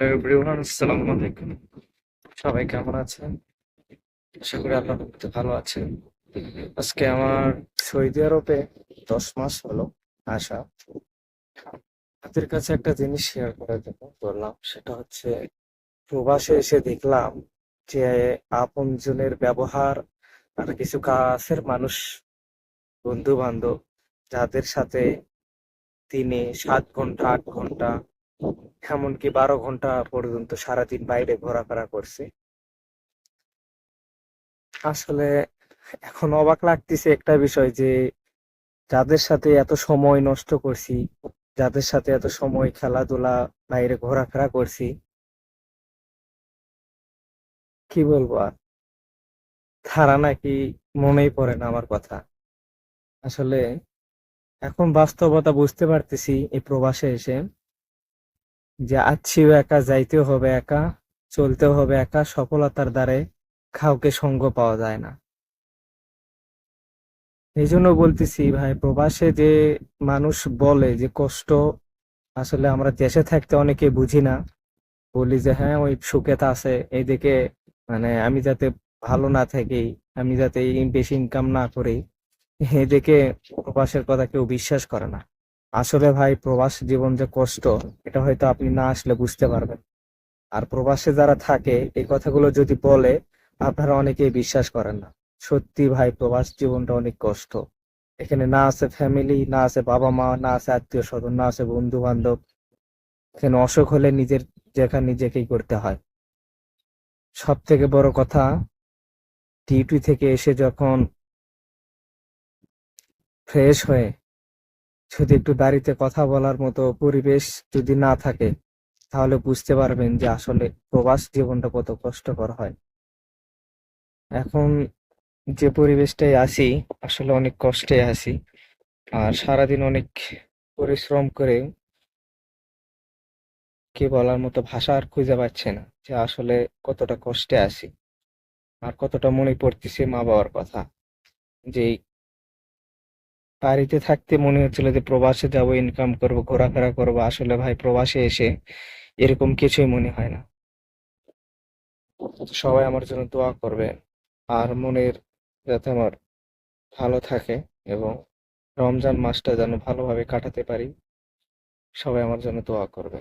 Everyone আসসালামু আলাইকুম। সবাই কেমন আছেন? আশা করি আল্লাহ রহমতে ভালো আছেন। আজকে আমার সৌদি আরবে দশ মাস হলো আসা। আপনাদের কাছে একটা জিনিস শেয়ার করার জন্য বললাম, সেটা হচ্ছে প্রবাসে এসে দেখলাম যে আপনজনের ব্যবহার আর কিছু কাছের মানুষ বন্ধু বান্ধব যাদের সাথে দিনে সাত ঘণ্টা, আট ঘণ্টা এমনকি বারো ঘণ্টা পর্যন্ত সারাদিন বাইরে ঘোরাফেরা করছে। আসলে এখন অবাক লাগতেছে একটা বিষয় যে, যাদের সাথে এত সময় নষ্ট করছি, যাদের সাথে এত সময় খেলাধুলা বাইরে ঘোরাফেরা করছি, কি বলব আর? তারা নাকি মনেই পড়ে না আমার কথা। আসলে এখন বাস্তবতা বুঝতে পারতেছি এই প্রবাসে এসে। যে আছিও একা, যাইতেও হবে একা, চলতেও হবে একা, সফলতার দ্বারে কাউকে সঙ্গ পাওয়া যায় না। এই জন্য বলতেছি ভাই, প্রবাসে যে মানুষ বলে যে কষ্ট, আসলে আমরা দেশে থাকতে অনেকে বুঝি না। বলি যে হ্যাঁ ওই সুখেতে আছে এইদিকে মানে আমি যাতে ভালো না থাকি, আমি যাতে বেশি ইনকাম না করি, এদিকে প্রবাসের কথা কেউ বিশ্বাস করে না। আসলে ভাই প্রবাস জীবন যে কষ্ট, এটা হয়তো আপনি না আসলে বুঝতে পারবেন। আর প্রবাসে যারা থাকে, এই কথাগুলো যদি বলে, আপনারা অনেকেই বিশ্বাস করেন না। সত্যি ভাই, প্রবাস জীবনটা অনেক কষ্ট। এখানে না আছে ফ্যামিলি না আছে বাবা মা, না আছে আত্মীয় স্বজন, না আছে বন্ধু বান্ধব এখানে অসুখ হলে নিজের যেখানে নিজেকেই করতে হয়। সব থেকে বড় কথা ডিউটি থেকে এসে যখন ফ্রেশ হয়ে যদি একটু বাড়িতে কথা বলার মতো পরিবেশ যদি না থাকে, তাহলে বুঝতে পারবেন যে আসলে প্রবাস জীবনটা কত কষ্টকর হয়। এখন যে পরিবেশটায় আছি আসলে অনেক কষ্টে আসি আর সারাদিন অনেক পরিশ্রম করে কি বলার মতো ভাষা আর খুঁজে পাচ্ছে না যে আসলে কতটা কষ্টে আসি আর কতটা মনে পড়তেছে মা বাবার কথা। যে বাড়িতে থাকতে মনে হচ্ছিল যে প্রবাসে যাব ইনকাম করব, ঘোরাফেরা করব, আসলে ভাই প্রবাসে এসে এরকম কিছুই মনে হয় না। সবাই আমার জন্য দোয়া করবে, আর মনের যাতে আমার ভালো থাকে এবং রমজান মাসটা যেন ভালোভাবে কাটাতে পারি, সবাই আমার জন্য দোয়া করবে।